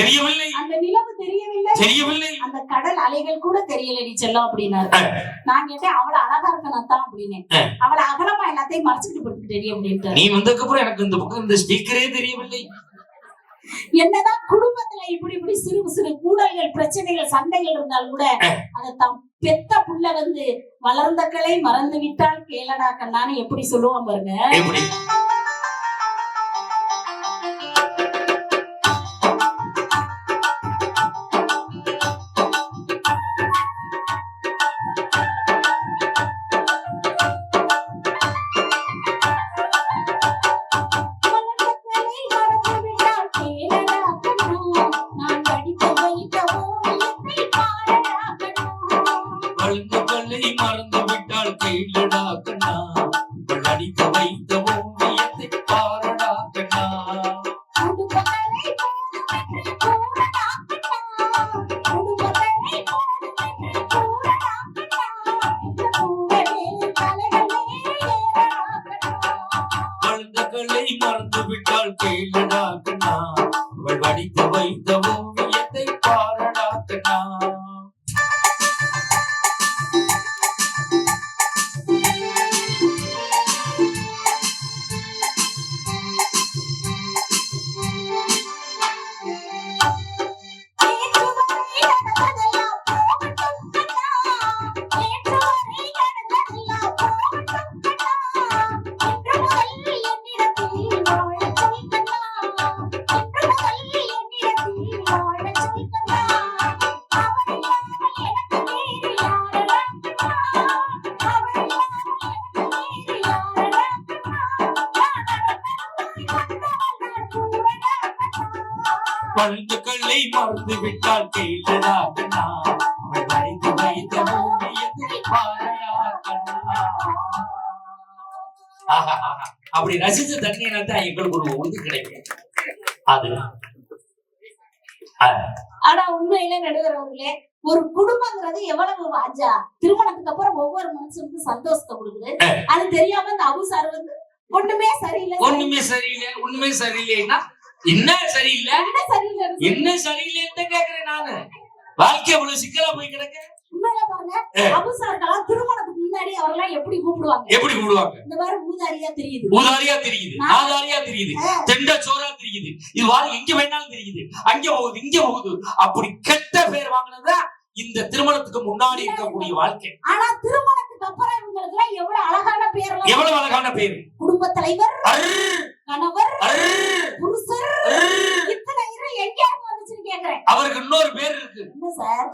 தெரியவில்லை. அந்த நிலவு தெரியவில்லை. தெரியவில்லை. அந்த கடல் அலைகள் கூட தெரியலடி செல்லம் அப்படின்னாரு. நான் கேட்டேன் அவளை அழகா இருக்கணும் தான் அப்படின்னு. அவளை அகலமா எல்லாத்தையும் மறைச்சுக்கிட்டு படுத்துக்கிட்டே அப்படின்ட்டு நீ வந்ததுக்கு அப்புறம் எனக்கு இந்த பக்கம் இந்த ஸ்பீக்கரே தெரியவில்லை. என்னதான் குடும்பத்துல இப்படி இப்படி சிறு சிறு கூடல்கள் பிரச்சனைகள் சண்டைகள் இருந்தாலும் கூட. அதை தம் பெத்த புள்ள வந்து வளர்ந்த கலை மறந்து விட்டால் கேளடா கண்ணான்னு எப்படி சொல்லுவான் பாருங்க. தலைகளே ஏறடா கண்ணா. வளர்ந்த கல்லை மறந்து விட்டால் கேளடா கண்ணா அவள் வடித்து வைத்த கல்லை மறந்து விட்டால் கையிலடா கண்ணா? அவள் அடித்து வைத்த ஓவியத்தை பாரடா கண்ணா? ஆஹாஹா. அப்படி ரசிச்சு தண்ணியினா தான் எங்களுக்கு ஒரு உறுதி கிடைக்கும். அது அஹ், ஆனா உண்மையில நடுவரவர்களே ஒரு குடும்பங்கிறது எவ்வளவு வாஜா திருமணத்துக்கு அப்புறம் ஒவ்வொரு மனுஷனுக்கும் சந்தோஷத்தை கொடுக்குது. அது தெரியாம இந்த அபுசார் வந்து ஒண்ணுமே சரியில்லை. ஒண்ணுமே சரியில்லை உண்மை சரியில்லைன்னா என்ன சரியில்லை? என்ன சரியில்லை என்ன சரியில்லைன்னு கேக்குறேன் நானு. வாழ்க்கை அவ்வளவு சிக்கலா போய் கிடக்கு? உண்மையில பாருங்க ஏ. அபுசார்களாம் திருமணத்துக்கு முன்னாடி அவரெல்லாம் எப்படி கூப்பிடுவாங்க? எப்படி கூடுவாங்க இந்த மாதிரி ஊதாரியா தெரியுது. ஊதாரியா தெரியுது ஆதாரியா தெரியுது. தெண்ட சோறா தெரியுது. இது வாரம் எங்க வேணாலும் தெரியுது. அங்க போகுது இங்க போகுது. அப்படி கெட்ட பேர் வாங்கினதா இந்த திருமணத்துக்கு முன்னாடி இருக்கக்கூடிய வாழ்க்கை. ஆனா திருமணத்துக்கு அப்புறம் இவங்களுக்கு எல்லாம் எவ்வளவு அழகான பேர்லாம் எவ்வளவு அழகான பேரு? குடும்ப தலைவர் கணவர் புருஷர். இத்தனை இரு எங்க இருந்து வந்துச்சுன்னு கேக்குறேன். அவருக்கு இன்னொரு பேர் இருக்கு. என்ன சார்?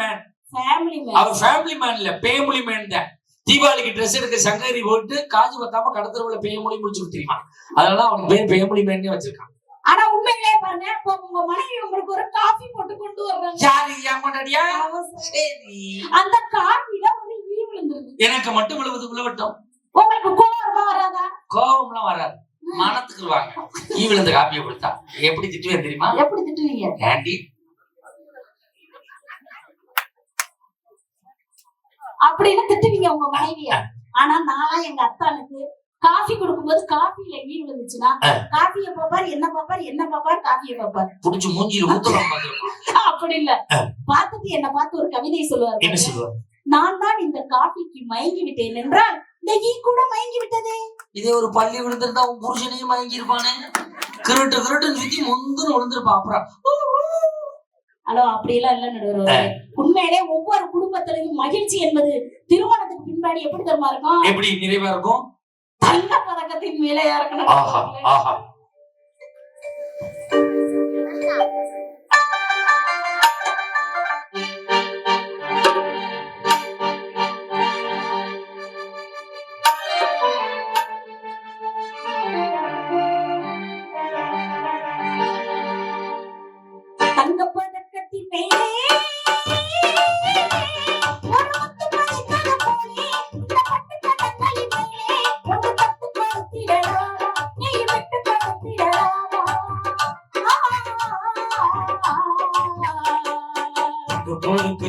மேன். ஃபேமிலி அவர் ஃபேமிலி மேன் இல்ல பேமொழி மேன் தான். தீபாவளிக்கு ட்ரெஸ் எடுக்க சங்கரி போட்டு காஜு பத்தாம கடத்தரவுல பேமொழி முடிச்சு தெரியுமா அதனால அவனுக்கு பேர் பேமொழி மேன்னே வச்சிருக்கான் ஆனா உண்மையிலே பாருங்க இப்ப உங்க மனைவி உங்களுக்கு ஒரு காஃபி போட்டு கொண்டு வர்றாங்க. ஏமாண்டாடியா ஆமா சார். அந்த காஃபில ஒரு ஈ விழுந்துருது எனக்கு மட்டும் விழுவது விழுவட்டும். உங்களுக்கு கோவமா வராதா? கோபம்லாம் வராது. மனத்துக்கு வாங்க ஈ விழுந்த காப்பியை கொடுத்தா. எப்படி திட்டுவேன் தெரியுமா? எப்படி திட்டுவீங்க? ஆண்டி அப்படின்னு திட்டுவீங்க உங்க மனைவிய. ஆனா நானா எங்க அத்தானுக்கு காஃபி கொடுக்கும்போது காஃபில ஈ விழுந்துச்சுன்னா. காஃபிய பாப்பார் என்ன பாப்பார் என்ன பாப்பார் காஃபிய பாப்பார். புடிச்சு மூஞ்சில ஊத்தலாம் அப்படி இல்ல. பார்த்துட்டு என்ன பார்த்து ஒரு கவிதை சொல்லுவார் என்ன சொல்லுவா நான் தான் இந்த காஃபிக்கு மயங்கி விட்டேன் என்றால் இந்த ஈ கூட மயங்கி விட்டதே. இதே ஒரு பள்ளி விழுந்திருந்தா உன் புருஷனையும் மயங்கி இருப்பானே? கிருட்டு கிருட்டுன்னு சுத்தி முந்துன்னு விழுந்திருப்பான் அப்புறம். ஹலோ அப்படியெல்லாம் இல்ல நடுவர். உண்மையிலே ஒவ்வொரு குடும்பத்திலையும் மகிழ்ச்சி என்பது திருமணத்துக்கு பின்னாடி எப்படி தெரியுமா இருக்கும்? எப்படி நிறைவா இருக்கும்? தங்க பதக்கத்தின் மேலேயா இருக்கணும் ஆஹா ஆஹா தங்க பதக்கத்தின் மேலே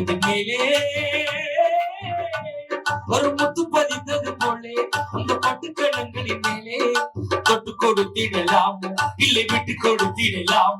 பொறுப்புக்கு மேலே. ஒரு முத்து பதித்தது போலே. அந்த பட்டுக்கணங்களின் மேலே. தொட்டு கொடுத்திடலாமோ? இல்லை விட்டு கொடுத்திடலாமோ?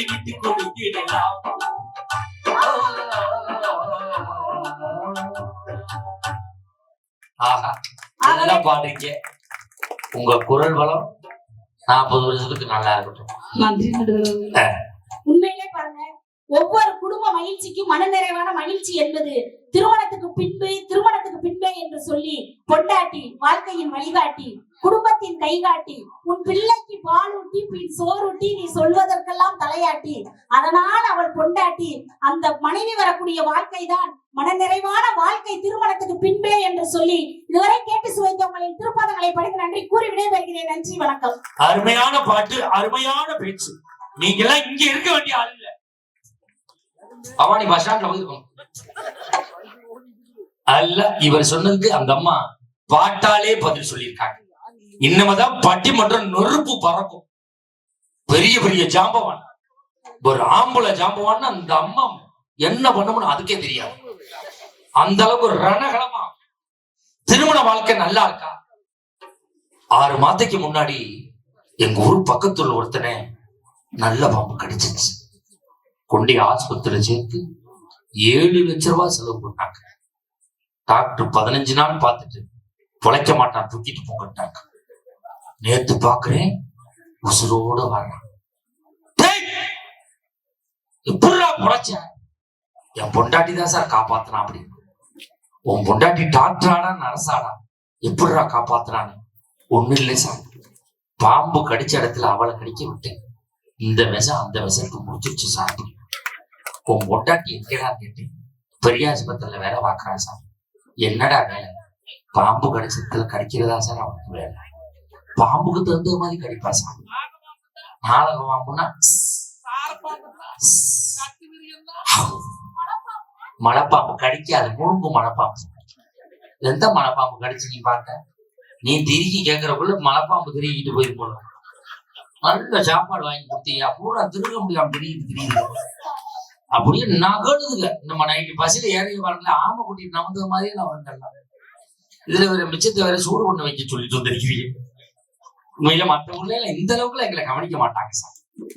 இல்லை விட்டு கொடுத்திடலாம் ஆஹா நல்லா பாடுறீங்க? உங்க குரல் வளம் நாற்பது வருஷத்துக்கு நல்லா இருக்கட்டும். நன்றி உண்மையிலே பாருங்க ஒவ்வொரு குடும்ப மகிழ்ச்சிக்கும் மனநிறைவான மகிழ்ச்சி என்பது திருமணத்துக்கு பின்பு திருமணத்துக்கு பின்பே என்று சொல்லி பொண்டாட்டி வாழ்க்கையின் வழிகாட்டி குடும்பத்தின் கைகாட்டி உன் பிள்ளைக்கு பாலூட்டி பின் சோறுட்டி நீ சொல்வதற்கெல்லாம் தலையாட்டி. அதனால் அவள் கொண்டாட்டி அந்த மனைவி வரக்கூடிய வாழ்க்கை தான் மனநிறைவான வாழ்க்கை திருமணத்துக்கு பின்பே என்று சொல்லி இதுவரை கேட்டு சுவைத்தவங்களின் திருப்பதங்களை படித்து நன்றி கூறி விடைபெறுகிறேன். நன்றி வணக்கம். அருமையான பாட்டு அருமையான பேச்சு. நீங்க எல்லாம் இங்க இருக்க வேண்டிய ஆள் இல்ல. பவானி பஸ் ஸ்டாண்ட்ல அல்ல இவர் சொன்னதுக்கு அந்த அம்மா பாட்டாலே பதில் சொல்லியிருக்காங்க. இன்னமதான் பட்டிமன்றம் நெருப்பு பறக்கும். பெரிய பெரிய ஜாம்பவான். ஒரு ஆம்பளை ஜாம்பவான் அந்த அம்மா என்ன பண்ணணும்னு அதுக்கே தெரியாது. அந்த அளவுக்கு ரணகலமா திருமண வாழ்க்கை நல்லா இருக்கா? ஆறு மாதத்துக்கு முன்னாடி எங்க ஊர் பக்கத்துல ஒருத்தனை நல்ல பாம்பு கிடைச்சிச்சு கொண்டி ஆஸ்பத்திரியில சேர்த்து ஏழு லட்ச ரூபாய் செலவு பண்ணாங்க. டாக்டர் பதினஞ்சு நாள் பார்த்துட்டு பிழைக்க மாட்டான் தூக்கிட்டு போங்கட்டாங்க நேத்து பாக்குறேன் உசுரோட வர்றான். டேய்! புழைச்ச? என் பொண்டாட்டி தான் சார் காப்பாத்தினா அப்படின்னு. உன் பொண்டாட்டி டாக்டராடா நர்ஸாடா எப்படிடா காப்பாத்துறான்னு? ஒண்ணு இல்லை சார். பாம்பு கடிச்ச இடத்துல அவளை கடிக்க விட்டேன். இந்த விஷம் அந்த விஷத்துக்கு முடிச்சிருச்சு சார் உன் பொண்டாட்டி எங்கடா கேட்டேன்? பெரிய ஆஸ்பத்திரியில வேலை பார்க்கறா சார். என்னடா வேலை? பாம்பு கடிச்சத்துல கடிக்கிறதா சார் அவனுக்கு வேலை? பாம்புக்கு தகுந்த மாதிரி கடிப்பா சாமி. நாடக பாம்புன்னா மலைப்பாம்பு கடிக்காது. முழுங்கு மலைப்பாம்பு. எந்த மலைப்பாம்பு கடிச்சு நீ பார்த்த நீ திருக்கி கேட்கறக்குள்ள மலைப்பாம்பு திருக்கிட்டு போய் போல. நல்ல சாப்பாடு வாங்கி கொடுத்தியா? பூரா திருக முடியாம திரிக்கிட்டு திரியுது. அப்படியே நகழுதுங்க. நம்ம நைட்டு பசியில ஏறி வரல. ஆமை குட்டி நமது மாதிரியே நான் வரேன் இதுல வேற மிச்சத்தை வேற சூடு பண்ண வைக்க சொல்லி தந்திருக்கிறீங்க. உண்மையில மற்ற ஊர்ல இந்த அளவுக்குலாம் எங்களை கவனிக்க மாட்டாங்க சார்.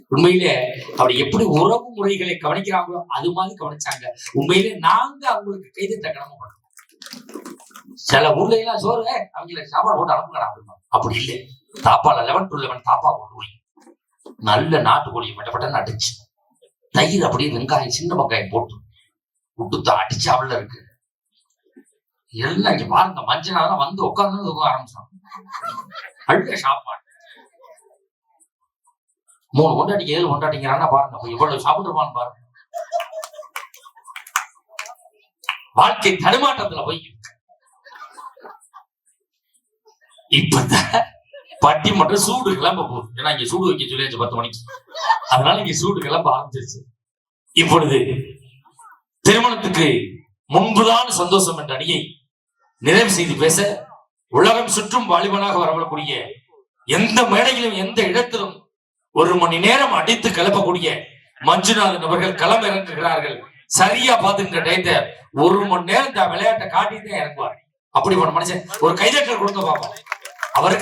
உண்மையிலே அப்படி எப்படி உறவு முறைகளை கவனிக்கிறாங்களோ அது மாதிரி கவனிச்சாங்க. உண்மையிலே நாங்க அவங்களுக்கு கைது கடமை பண்ணோம் சில ஊர்ல எல்லாம் சோறு அவங்கள சாப்பாடு போட்டு அனுப்புங்க அப்படி இல்லை. தாப்பால லெவன் டு லெவன் தாப்பா கொண்டு போய் நல்ல நாட்டுக்கோழி மட்டப்பட்ட அடிச்சு தயிர் அப்படியே வெங்காயம் சின்ன வெங்காயம் போட்டு விட்டு அடிச்சு அவள இருக்கு. எல்லாம் இங்க பாருங்க மஞ்சள் வந்து உட்கார்ந்து ஆரம்பிச்சாங்க ஆரம்பிச்சான் அழுக சாப்பாடு. மூணு கொண்டாடிக்கு ஏழு கொண்டாடிங்கிறான்னா பாருங்க அப்ப இவ்வளவு சாப்பிட்டுருப்பான்னு பாருங்க. வாழ்க்கை தடுமாற்றத்துல போய். இருக்கு. இப்பதான் பட்டி மட்டும் சூடு கிளம்ப போகுது. ஏன்னா இங்க சூடு வைக்க சொல்லியாச்சு பத்து மணிக்கு. அதனால இங்க சூடு கிளம்ப ஆரம்பிச்சிருச்சு. இப்பொழுது திருமணத்துக்கு முன்புதான் சந்தோஷம் என்ற அணியை நிறைவு செய்து பேச உலகம் சுற்றும் வாலிபனாக வரக்கூடிய எந்த மேடையிலும் எந்த இடத்திலும் ஒரு மணி நேரம் அடித்து கிளப்பக்கூடிய மஞ்சுநாதன் அவர்கள் களம் இறங்குகிறார்கள் சரியா பாத்துக்கிற டயத்தை ஒரு மணி நேரம் இந்த விளையாட்டை காட்டிட்டு தான் இறங்குவார். அப்படி ஒரு மனுஷன் ஒரு கைதட்டல் கொடுக்க பார்ப்போம் அவருக்கு